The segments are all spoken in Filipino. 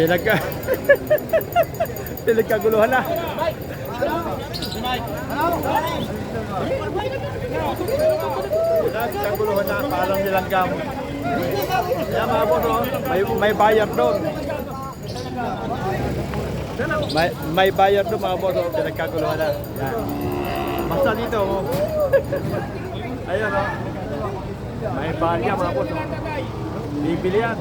Pinagka... Pinagkaguluhan na. Pinagkaguluhan na. Parang nilang gamot. Kaya mga boss, oh, may, may buyer doon. May, may buyer doon mga boss, oh, pinagkaguluhan na. Yan. Basta dito, oh. Ayun, oh. May buyer mga boss, oh. Bibili yan.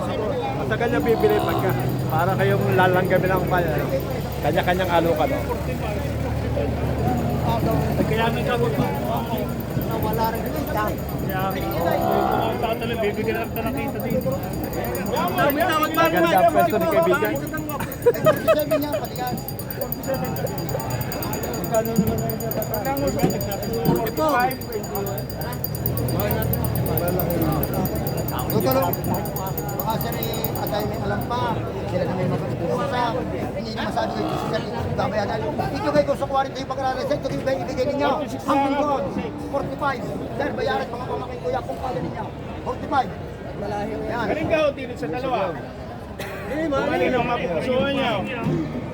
Matagal niya bibili pagka. Para kayong lalanggami ng buyer. ano. Kanya-kanyang alukan, oh. Kailangan ka mo Wala rin kita. Kaya mga tatalo, bibigyan lang ito ng kita dito. Maganda ang pwesto ni kaibigan. Ito. Tutulong. Baka sir eh, atay may alam pa. Sila na may mag-usap. Hindi na masabi ko sa sir. Damay atay. Ito kayo gusto ko rin tayo pag-aralan sa ito. Kayo ibigay ninyo. Hanggang doon. 45. Sir, bayaran mga pamakin kuya kung kaya ninyo. 45. Yan. Galing ka dito sa dalawa. Mali nang mapupusuhan niya.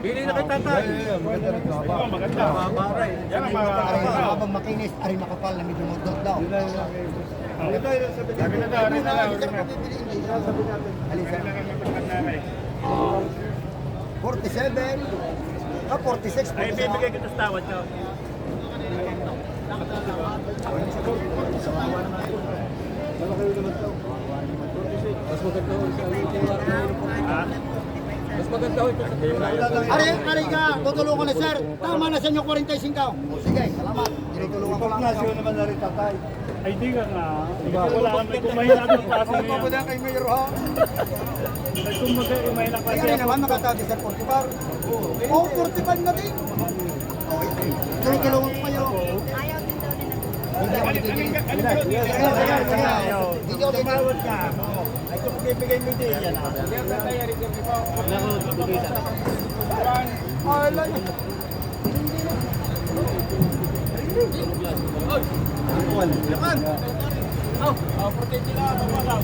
Bili na kay tatay. Oh, maganda. Yan ang mga... Habang makinis, ari makapal na medyo mudot daw. Sabi na daw, Ano rin na na, daw. hindi. Alin sir? 47. Ah, 46. Ay, bibigay kita sa tawad ko. Mas maganda ho ito sa Ari, ari ka, tutulungan na sir. Tama na sa inyo 45. O, sige, salamat. Tinutulungan ko lang. naman na rin tatay. Ay, di ka nga. Wala kang may kumahina ng klase Ako niya. pa na kay Mayor ha. Ay, kung mag-umay na Ay, klase ako. naman makatabi sa 45. Oo, 45 na din. Okay, tinutulungan ko kayo. Hindi ako nagiging. Hindi ako. Tumawad ka. Ay kung bibigay mo din yan ha. Alan.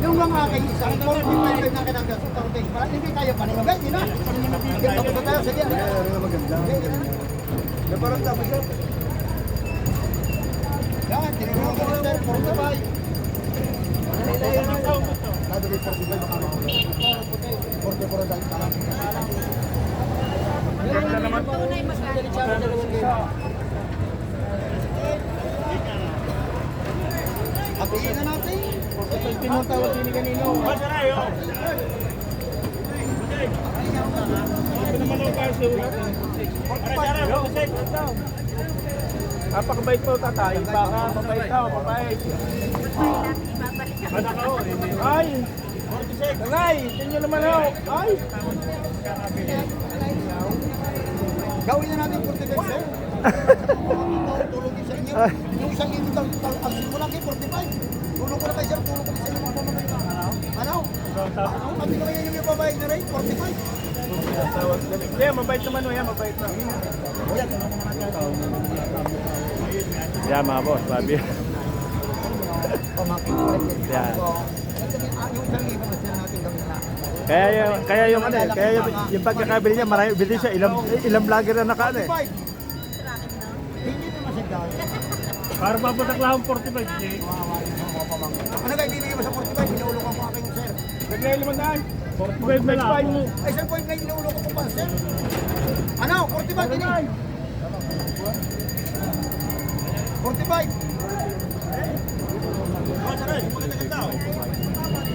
Yung mga aking isang 45 na kinagdas sa Tortex para hindi tayo paningabay, di na? Hindi tapos tayo, sige. Na parang tapos yun. Yan, tinulungan ko rin sir, 45. Lado rin 45 baka ako. 44 dahil pala. Ganda naman. Hatiin na natin. Ito tinutawad din ni kanino. Wala na yun. Napakabait po tatay. Baka mabait ka, mabait. Anak ako. Ay! Tagay! Tingnan naman ako. Ay! Gawin na natin 45 sir. Tulungin sa inyo. Yung isang ito, ang simula kayo 45. Tulong ko na kayo sir, tulong ko na sa inyo mga pamamayan. Ano? Ano? Pati na kayo yung babae na rin, 45. Yeah, mabait naman o yan, mabait na. Naman. Yeah, mga boss, sabi. Na. Kaya yung, kaya yung ano, eh, kaya yung, yung pagkakabili niya, marami bili siya, ilang ilang vlogger na naka ano eh. 45. Hindi naman siya dahil. Para mabutak lang ang 45. eh. Ano kayo bibigyan mo sa 45? Inaulungan ko aking Bigay limandaan. 45 na lang. Ay, sir, point na inaulungan ko pa, sir. Ano? 45 din eh. 45.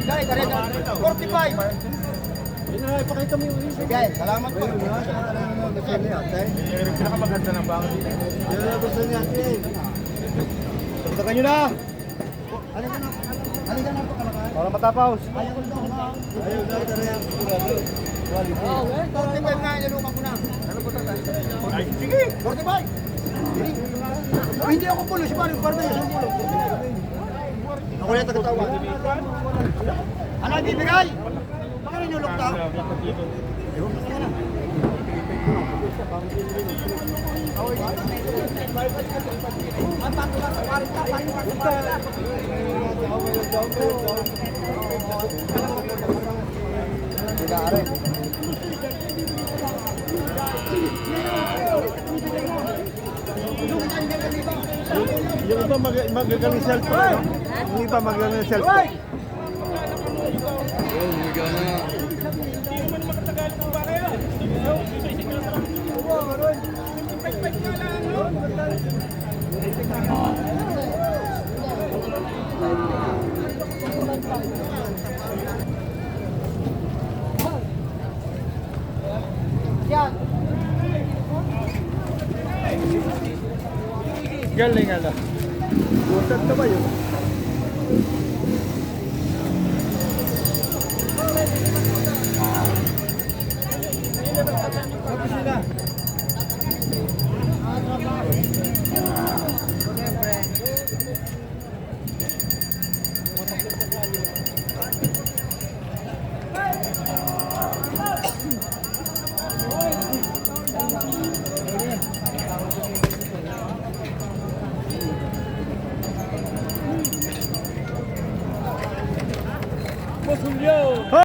Dahil, dahil, 45. Ipakita mo yung isa. Sige, salamat po. Pinakamaganda ng bangko dito. Yan na gusto niya. eh. Puntakan nyo na! Halika na. Halika na po. Para matapaws. Ayaw daw na. Ayaw na ito na yan. 45 nga, inalukan ko na. Ay, sige. 45. Hindi. Oh, hindi ako pulo, si Mario Pardo yung pulo. Ako na tagatawa. Ano ang bibigay? Bakit ninulok daw? Tidak yung iba mag magagaling cellphone. Yung iba magagaling cellphone. Oh, my God. Galing ano. Busan na ba yun?